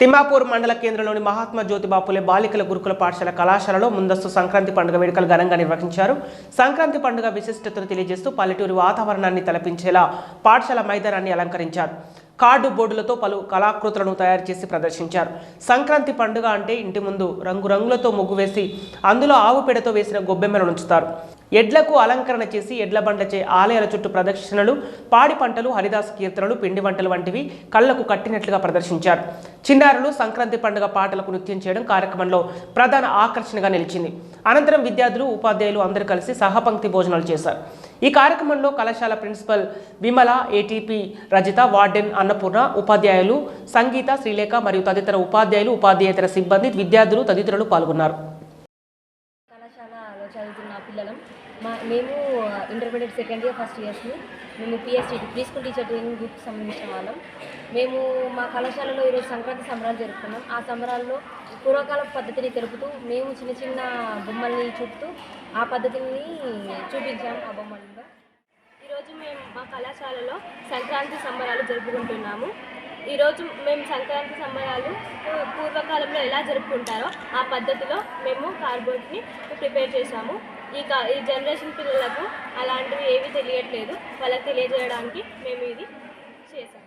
తిమ్మాపూర్ మండల కేంద్రంలోని మహాత్మా జ్యోతిబా పులే బాలికల గురుకుల పాఠశాల కళాశాలలో ముందస్తు సంక్రాంతి పండుగ వేడుకలు ఘనంగా నిర్వహించారు. సంక్రాంతి పండుగ విశిష్టతను తెలియజేస్తూ పల్లెటూరి వాతావరణాన్ని తలపించేలా పాఠశాల మైదానాన్ని అలంకరించారు. కార్డు బోర్డులతో పలు కళాకృతులను తయారు చేసి ప్రదర్శించారు. సంక్రాంతి పండుగ అంటే ఇంటి ముందు రంగురంగులతో ముగ్గు వేసి అందులో ఆవు పేడతో వేసిన గొబ్బెమ్మలను ఉంచుతారు. ఎడ్లకు అలంకరణ చేసి ఎడ్ల బండ్లచే ఆలయాల చుట్టూ ప్రదర్శనలు పాడి పంటలు హరిదాస కీర్తనలు పిండి వంటలు వంటివి కళ్ళకు కట్టినట్లుగా ప్రదర్శించారు. చిన్నారులు సంక్రాంతి పండుగ పాటలకు నృత్యం చేయడం కార్యక్రమంలో ప్రధాన ఆకర్షణగా నిలిచింది. అనంతరం విద్యార్థులు ఉపాధ్యాయులు అందరూ కలిసి సహపంక్తి భోజనాలు చేశారు. ఈ కార్యక్రమంలో కళాశాల principal Vimala ATP Rajitha warden Annapurna ఉపాధ్యాయులు సంగీత శ్రీలేఖ మరియు తదితర ఉపాధ్యాయులు ఉపాధ్యాయేతర సిబ్బంది విద్యార్థులు తదితరులు పాల్గొన్నారు. చదువుతున్న పిల్లలం. మా మేము ఇంటర్మీడియట్ సెకండ్ ఇయర్ ఫస్ట్ ఇయర్స్ని మేము PST pre school teacher training గ్రూప్కి సంబంధించిన వాళ్ళం. మేము మా కళాశాలలో ఈరోజు సంక్రాంతి సంబరాలు జరుపుకున్నాం. ఆ సంబరాల్లో పూర్వకాల పద్ధతిని తెలుపుతూ మేము చిన్న చిన్న బొమ్మల్ని చూపుతూ ఆ పద్ధతిని చూపించాం ఆ బొమ్మల్లో ఈరోజు మేము మా కళాశాలలో సంక్రాంతి సంబరాలు జరుపుకుంటున్నాము. ఈరోజు మేము సంక్రాంతి సంబరాలు పూర్వకాలంలో ఎలా జరుపుకుంటారో ఆ పద్ధతిలో మేము కార్బోర్డ్ని ప్రిపేర్ చేశాము. ఈ కా ఈ జనరేషన్ పిల్లలకు అలాంటివి ఏవి తెలియట్లేదు. వాళ్ళకి తెలియజేయడానికి మేము ఇది చేశాము.